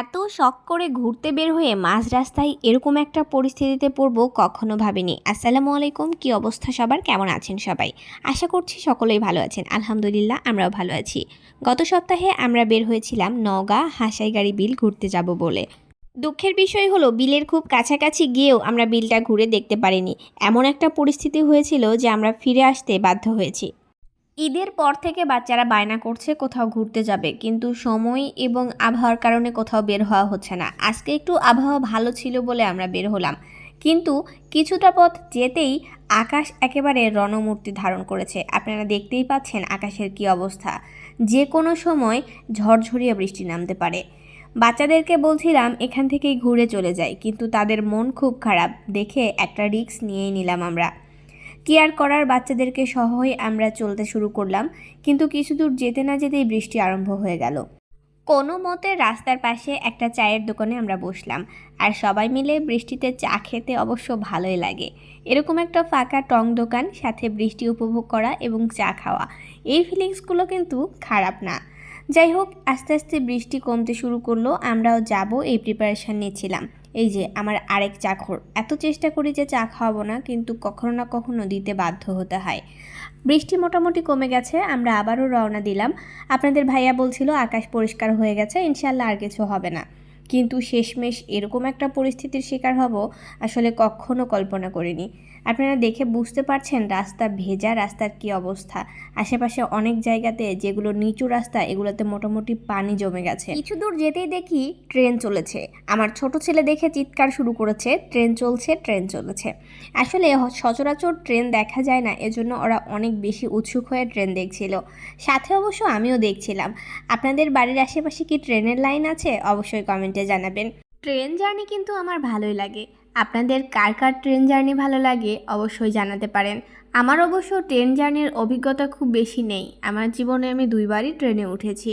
এত শখ করে ঘুরতে বের হয়ে মাঝ রাস্তায় এরকম একটা পরিস্থিতিতে পড়ব কখনো ভাবিনি। আসসালামু আলাইকুম, কি অবস্থা সবার? কেমন আছেন সবাই? আশা করছি সকলেই ভালো আছেন। আলহামদুলিল্লাহ, আমরাও ভালো আছি। গত সপ্তাহে আমরা বের হয়েছিলাম নওগাঁ হাসাইগাড়ি বিল ঘুরতে যাব বলে। দুঃখের বিষয় হলো, বিলের খুব কাছাকাছি গিয়েও আমরা বিলটা ঘুরে দেখতে পারিনি। এমন একটা পরিস্থিতি হয়েছিল যে আমরা ফিরে আসতে বাধ্য হয়েছি। ঈদের পর থেকে বাচ্চারা বায়না করছে কোথাও ঘুরতে যাবে, কিন্তু সময় এবং আবহাওয়ার কারণে কোথাও বের হওয়া হচ্ছে না। আজকে একটু আবহাওয়া ভালো ছিল বলে আমরা বের হলাম। কিন্তু কিছুটা পথ যেতেই আকাশ একেবারে রণমূর্তি ধারণ করেছে। আপনারা দেখতেই পাচ্ছেন আকাশের কি অবস্থা। যে কোনো সময় ঝড়ঝরিয়ে বৃষ্টি নামতে পারে। বাচ্চাদেরকে বলছিলাম এখান থেকেই ঘুরে চলে যায় কিন্তু তাদের মন খুব খারাপ। দেখে একটা রিস্ক নিয়েই নিলাম আমরা। কি আর করার বাচ্চাদেরকে সহই আমরা চলতে শুরু করলাম, কিন্তু কিছু দূর যেতে না যেতেই বৃষ্টি আরম্ভ হয়ে গেল। কোনো মতে রাস্তার পাশে একটা চায়ের দোকানে আমরা বসলাম, আর সবাই মিলে বৃষ্টিতে চা খেতে অবশ্য ভালোই লাগে। এরকম একটা ফাঁকা টং দোকান, সাথে বৃষ্টি উপভোগ করা এবং চা খাওয়া, এই ফিলিংসগুলো কিন্তু খারাপ না। যাই হোক, আস্তে আস্তে বৃষ্টি কমতে শুরু করল, আমরাও যাব এই প্রিপারেশান নিচ্ছিলাম। এই যে, আমার আরেক চাখর এত চেষ্টা করি যে চা খাওয়াবো না, কিন্তু কখনো না কখনো দিতে বাধ্য হতে হয়। বৃষ্টি মোটামুটি কমে গেছে, আমরা আবারও রওনা দিলাম। আপনাদের ভাইয়া বলছিল, আকাশ পরিষ্কার হয়ে গেছে ইনশাল্লাহ আর কিছু হবে না। কিন্তু শেষমেশ এরকম একটা পরিস্থিতির শিকার হব আসলে কখনো কল্পনা করিনি। আপনারা দেখে বুঝতে পারছেন রাস্তা ভেজা, রাস্তার কি অবস্থা। আশেপাশে অনেক জায়গাতে যেগুলো নিচু রাস্তা, এগুলোতে মোটামুটি পানি জমে গেছে। কিছু দূর যেতেই দেখি ট্রেন চলেছে। আমার ছোট ছেলে দেখে চিৎকার শুরু করেছে, ট্রেন চলছে, ট্রেন চলেছে। আসলে সচরাচর ট্রেন দেখা যায় না, এজন্য ওরা অনেক বেশি উৎসুক হয়ে ট্রেন দেখছিল। সাথে অবশ্য আমিও দেখছিলাম। আপনাদের বাড়ির আশেপাশে কি ট্রেনের লাইন আছে? অবশ্যই কমেন্টে জানাবেন। ট্রেন জার্নি কিন্তু আমার ভালোই লাগে। আপনাদের কার কার ট্রেন জার্নি ভালো লাগে অবশ্যই জানাতে পারেন। আমার অবশ্য ট্রেন জার্নির অভিজ্ঞতা খুব বেশি নেই। আমার জীবনে আমি দুইবারই ট্রেনে উঠেছি।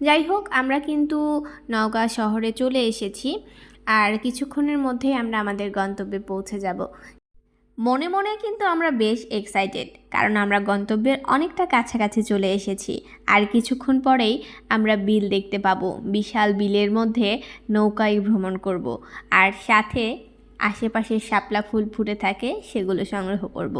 যাই হোক, আমরা কিন্তু নওগাঁ শহরে চলে এসেছি। আর কিছুক্ষণের মধ্যেই আমরা আমাদের গন্তব্যে পৌঁছে যাব। মনে মনে কিন্তু আমরা বেশ এক্সাইটেড কারণ আমরা গন্তব্যের অনেকটা কাছাকাছি চলে এসেছি। আর কিছুক্ষণ পরেই আমরা বিল দেখতে পাবো, বিশাল বিলের মধ্যে নৌকায় ভ্রমণ করব। আর সাথে আশেপাশের শাপলা ফুল ফুটে থাকে, সেগুলো সংগ্রহ করব।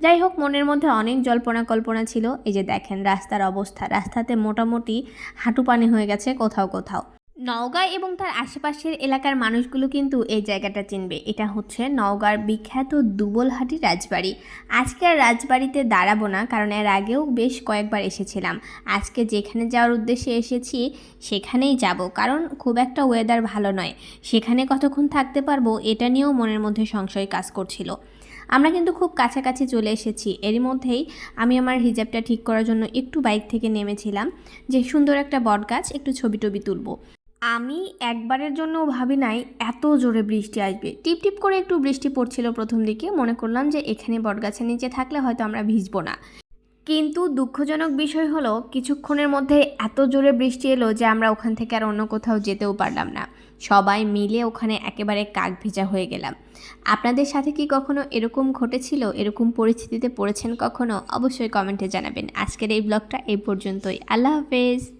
যাই হোক, মনের মধ্যে অনেক জল্পনা কল্পনা ছিল। এই যে দেখেন, রাস্তার অবস্থা। রাস্তাতে মোটামুটি হাঁটু পানি হয়ে গেছে কোথাও কোথাও। নওগাঁ এবং তার আশেপাশের এলাকার মানুষগুলো কিন্তু এই জায়গাটা চিনবে। এটা হচ্ছে নওগাঁর বিখ্যাত দুবলহাটি রাজবাড়ি। আজকে আর রাজবাড়িতে দাঁড়াবো না, কারণ এর আগেও বেশ কয়েকবার এসেছিলাম। আজকে যেখানে যাওয়ার উদ্দেশ্যে এসেছি, সেখানেই যাব, কারণ খুব একটা ওয়েদার ভালো নয়। সেখানে কতক্ষণ থাকতে পারব, এটা নিয়েও মনের মধ্যে সংশয় কাজ করছিল। আমরা কিন্তু খুব কাছাকাছি চলে এসেছি। এরই মধ্যেই আমি আমার হিজাবটা ঠিক করার জন্য একটু বাইক থেকে নেমেছিলাম, যে সুন্দর একটা বটগাছ, একটু ছবি টবি তুলবো। আমি একবারের জন্য ভাবি নাই, এত জোরে বৃষ্টি আসবে। টিপ টিপ করে একটু বৃষ্টি পড়ছিল প্রথম দিকে, মনে করলাম যে এখানে বটগাছের নিচে থাকলে হয়তো আমরা ভিজবো না। কিন্তু দুঃখজনক বিষয় হলো, কিছুক্ষণের মধ্যে এত জোরে বৃষ্টি এলো যে আমরা ওখান থেকে আর অন্য কোথাও যেতেও পারলাম না। সবাই মিলে ওখানে একেবারে কাক ভেজা হয়ে গেলাম। আপনাদের সাথে কি কখনো এরকম ঘটেছিল, এরকম পরিস্থিতিতে পড়েছেন কখনো? অবশ্যই কমেন্টে জানাবেন। আজকের এই ব্লগটা এই পর্যন্তই। আল্লাহ হাফেজ।